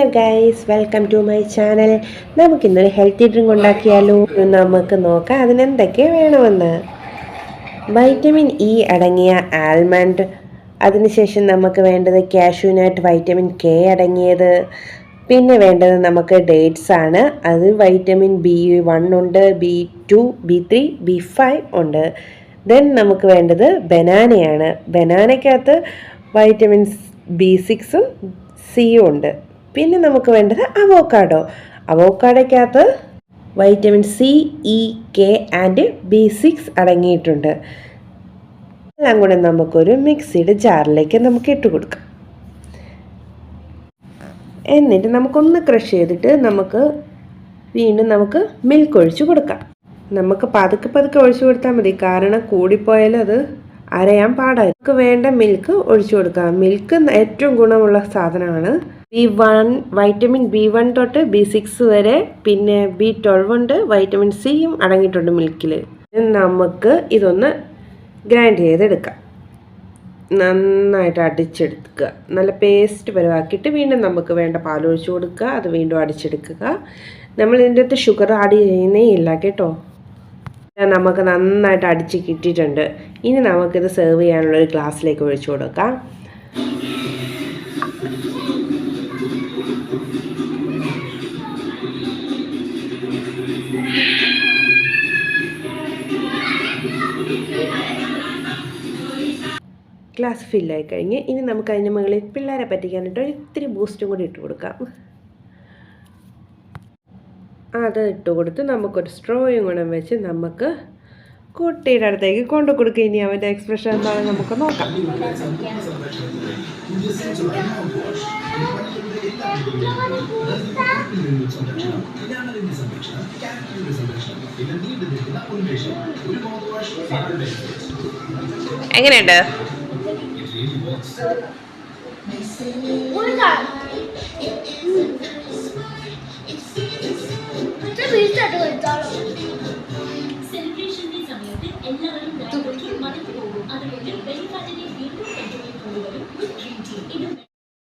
Hello guys welcome to my channel നമുക്കിന്നൊരു healthy drink ഉണ്ടാക്കിയാലോ നമുക്ക് നോക്കാം. അതിനെന്തൊക്കെ വേണമെന്ന്? വൈറ്റമിൻ ഇ അടങ്ങിയ ആൽമണ്ട് അതിനുശേഷം നമുക്ക് വേണ്ടത് കാഷ്യൂനട്ട് വൈറ്റമിൻ കെ അടങ്ങിയത്. പിന്നെ വേണ്ടത് നമുക്ക് ഡേറ്റ്സ് ആണ്. അത് വൈറ്റമിൻ ബി വൺ ഉണ്ട് B two B three B five ഉണ്ട്. ദെൻ നമുക്ക് വേണ്ടത് ബനാനയാണ് ബനാനയ്ക്കകത്ത് വൈറ്റമിൻ ബി സിക്സും സിയും ഉണ്ട്. പിന്നെ നമുക്ക് വേണ്ടത് avocado. അവോക്കാഡോയ്ക്കകത്ത് vitamin C E K and B six അടങ്ങിയിട്ടുണ്ട്. എല്ലാം കൂടെ നമുക്കൊരു മിക്സിയുടെ ജാറിലേക്ക് നമുക്ക് ഇട്ട് കൊടുക്കാം. എന്നിട്ട് നമുക്കൊന്ന് ക്രഷ് ചെയ്തിട്ട് നമുക്ക് വീണ്ടും നമുക്ക് മിൽക്ക് ഒഴിച്ച് കൊടുക്കാം. നമുക്ക് പതുക്കെ പതുക്കെ ഒഴിച്ചു കൊടുത്താൽ മതി. കാരണം കൂടിപ്പോയാൽ അത് അരയാൻ പാടായി നമുക്ക് വേണ്ട മിൽക്ക് ഒഴിച്ചു കൊടുക്കാം. മിൽക്ക് ഏറ്റവും ഗുണമുള്ള സാധനമാണ് B one vitamin B one തൊട്ട് ബി സിക്സ് വരെ പിന്നെ ബി ട്വൽവ് ഉണ്ട് വൈറ്റമിൻ സിയും അടങ്ങിയിട്ടുണ്ട് മിൽക്കിൽ നമുക്ക് ഇതൊന്ന് ഗ്രൈൻഡ് ചെയ്തെടുക്കാം. നന്നായിട്ട് അടിച്ചെടുക്കുക. നല്ല പേസ്റ്റ് പരവാക്കിയിട്ട് വീണ്ടും നമുക്ക് വേണ്ട പാൽ ഒഴിച്ചു കൊടുക്കുക. അത് വീണ്ടും അടിച്ചെടുക്കുക. നമ്മൾ ഇതിന്റെ അകത്ത് ഷുഗർ ആഡ് ചെയ്യുന്നേ ഇല്ല കേട്ടോ. നമുക്ക് നന്നായിട്ട് അടിച്ച് കിട്ടിയിട്ടുണ്ട്. ഇനി നമുക്കിത് സെർവ് ചെയ്യാനുള്ളൊരു ഗ്ലാസ്സിലേക്ക് ഒഴിച്ചു കൊടുക്കാം. ഗ്ലാസ് ഫില്ലായി കഴിഞ്ഞ് ഇനി നമുക്ക് അതിന് മുകളിൽ പിള്ളേരെ പറ്റിക്കാനായിട്ട് ഒരു ഇത്തിരി ബൂസ്റ്റും കൂടി ഇട്ട് കൊടുക്കാം. അത് ഇട്ട് കൊടുത്ത് നമുക്കൊരു സ്ട്രോയും കൂടെ വെച്ച് നമുക്ക് കുട്ടിയുടെ അടുത്തേക്ക് കൊണ്ടു കൊടുക്കുക ഇനി അവന്റെ എക്സ്പ്രഷൻ എന്താണെന്ന് നമുക്ക് നോക്കാം. എങ്ങനെയുണ്ട്? Thank you.